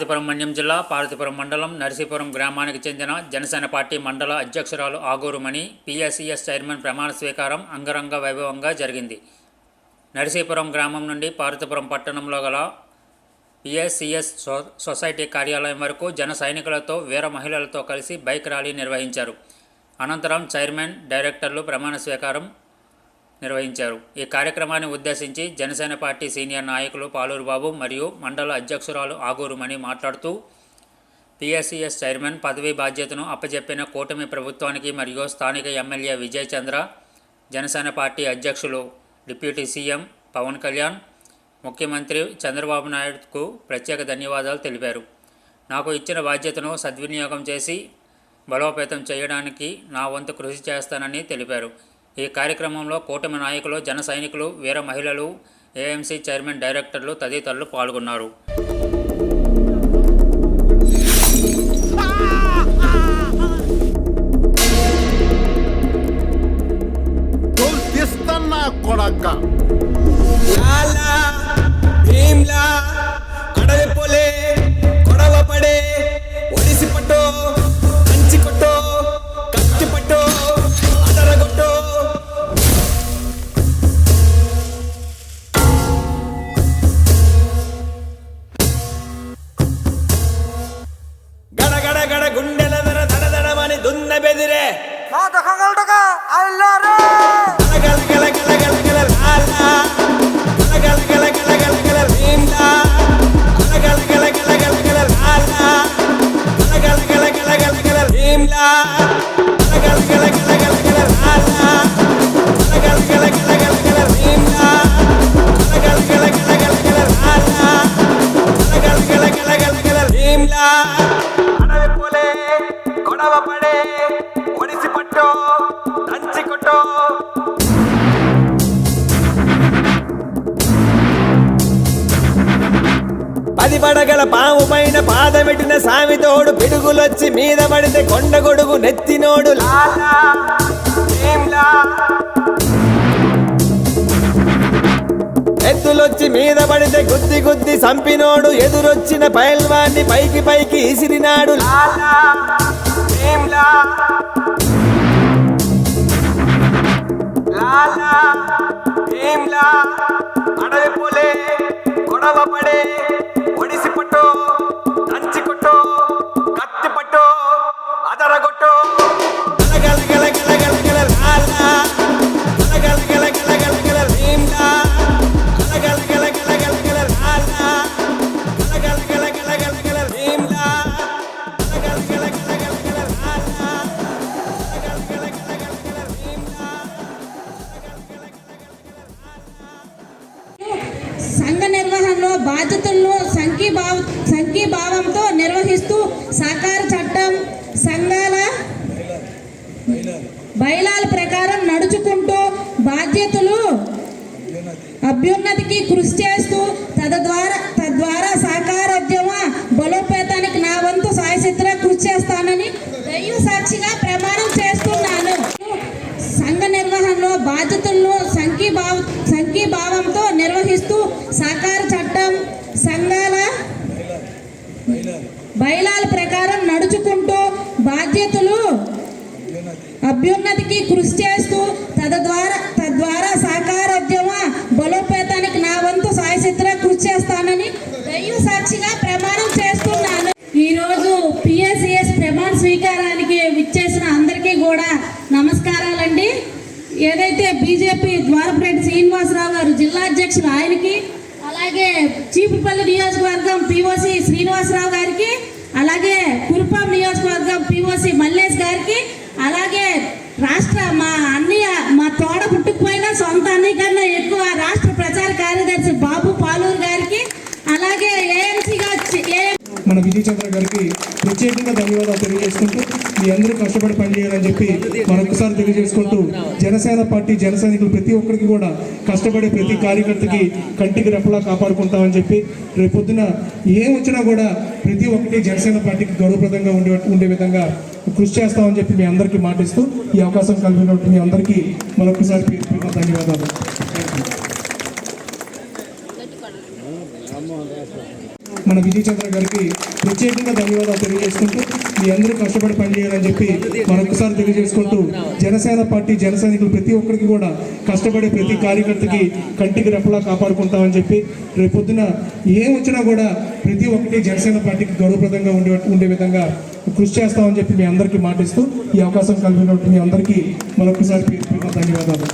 పార్వతీపురం మన్యం జిల్లా పార్వతీపురం మండలం నరసీపురం గ్రామానికి చెందిన జనసేన పార్టీ మండల అధ్యక్షురాలు ఆగూరుమణి పిఎస్సిఎస్ చైర్మన్ ప్రమాణ స్వీకారం అంగరంగ వైభవంగా జరిగింది. నరసీపురం గ్రామం నుండి పార్వతీపురం పట్టణంలో గల పిఎస్సిఎస్ సొసైటీ కార్యాలయం వరకు జన సైనికులతో వీర మహిళలతో కలిసి బైక్ ర్యాలీ నిర్వహించారు. అనంతరం చైర్మన్ డైరెక్టర్లు ప్రమాణ స్వీకారం నిర్వహించారు. ఈ కార్యక్రమాన్ని ఉద్దేశించి జనసేన పార్టీ సీనియర్ నాయకులు పాలూరు బాబు మరియు మండల అధ్యక్షురాలు ఆగూరు మణి మాట్లాడుతూ పిఎస్సిఎస్ చైర్మన్ పదవీ బాధ్యతను అప్పజెప్పిన కూటమి ప్రభుత్వానికి మరియు స్థానిక ఎమ్మెల్యే విజయ్ చంద్ర జనసేన పార్టీ అధ్యక్షులు డిప్యూటీ సీఎం పవన్ కళ్యాణ్ ముఖ్యమంత్రి చంద్రబాబు నాయుడుకు ప్రత్యేక ధన్యవాదాలు తెలిపారు. నాకు ఇచ్చిన బాధ్యతను సద్వినియోగం చేసి బలోపేతం చేయడానికి నా వంతు కృషి చేస్తానని తెలిపారు. ఈ కార్యక్రమంలో కూటమి నాయకులు జన సైనికులు వీర మహిళలు ఏఎంసీ చైర్మన్ డైరెక్టర్లు తదితరులు పాల్గొన్నారు. కొడవ పడే ఒడిసి పట్టో అడవి పోలే గొడవ పడే ఒడిసి పట్టో దంచి కొట్టో. పది పడగల పాము పైన పాదమెట్టిన సామితోడు పిడుగులొచ్చి మీద పడితే కొండ గొడుగు నెత్తినోడు. లాలా ఎద్దులొచ్చి మీద పడితే గుద్ది గుద్ది సంపినోడు. ఎదురొచ్చిన పైల్వాన్ని పైకి పైకి ఇసిరినాడు. లాలా లాలా అడవి పోలే గొడవ పడే బాధ్యతలను సంఘీభావ సంఘీభావంతో నిర్వహిస్తూ సహకార చట్టం సంఘాల బయలాల ప్రకారం నడుచుకుంటూ బాధ్యతలు అభ్యున్నతికి కృషి చేస్తూ అభ్యున్నతికి కృషి చేస్తూ తద్వారా తద్వారా సహకారోద్యమ బలోపేతానికి నా వంతు సాయశక్తిగా కృషి చేస్తానని దైవ సాక్షిగా ప్రమాణం చేస్తున్నాను. ఈరోజు పిఎస్సిఎస్ ప్రమాణ స్వీకారానికి విచ్చేసిన అందరికీ కూడా నమస్కారాలండి. ఏదైతే బీజేపీ ద్వారపరెడ్డి శ్రీనివాసరావు గారు జిల్లా అధ్యక్షులు ఆయనకి అలాగే చీపుపల్లి నియోజకవర్గం పిఓసి శ్రీనివాసరావు గారికి అలాగే కురుపాం నియోజకవర్గం పిఓసి మల్లేష్ గారికి అలాగే రాష్ట్ర మా అన్నయ్య మా తోడ పుట్టుకుపోయినా సొంత అన్నయ్య కన్నా ఎక్కువ రాష్ట్ర ప్రచార కార్యదర్శి బాబు పాలూరు గారికి అలాగే ఏఎన్ ఏ మన విజయ్ చంద్ర గారికి ప్రత్యేకంగా ధన్యవాదాలు తెలియజేసుకుంటూ మీ అందరూ కష్టపడి పనిచేయాలని చెప్పి మరొకసారి తెలియజేసుకుంటూ జనసేన పార్టీ జన సైనికులు ప్రతి ఒక్కరికి కూడా కష్టపడే ప్రతి కార్యకర్తకి కంటికి రెప్పలా కాపాడుకుంటామని చెప్పి రేపొద్దున ఏం వచ్చినా కూడా ప్రతి ఒక్కటి జనసేన పార్టీకి గౌరవప్రదంగా ఉండే ఉండే విధంగా కృషి చేస్తామని చెప్పి మీ అందరికీ మాటిస్తూ ఈ అవకాశం కలిగినట్టు మీ అందరికీ మరొకసారి ధన్యవాదాలు. మన విజయ్ చంద్ర గారికి ప్రత్యేకంగా ధన్యవాదాలు తెలియజేసుకుంటూ మీ అందరూ కష్టపడి పనిచేయాలని చెప్పి మరొకసారి తెలియజేసుకుంటూ జనసేన పార్టీ జన సైనికులు ప్రతి ఒక్కరికి కూడా కష్టపడే ప్రతి కార్యకర్తకి కంటికి రెప్పలా కాపాడుకుంటామని చెప్పి రేపొద్దున ఏం వచ్చినా కూడా ప్రతి ఒక్కటి జనసేన పార్టీకి గౌరవప్రదంగా ఉండే ఉండే విధంగా కృషి చేస్తామని చెప్పి మీ అందరికీ మాటిస్తూ ఈ అవకాశం కలిగినట్టు మీ అందరికీ మరొకసారి ధన్యవాదాలు.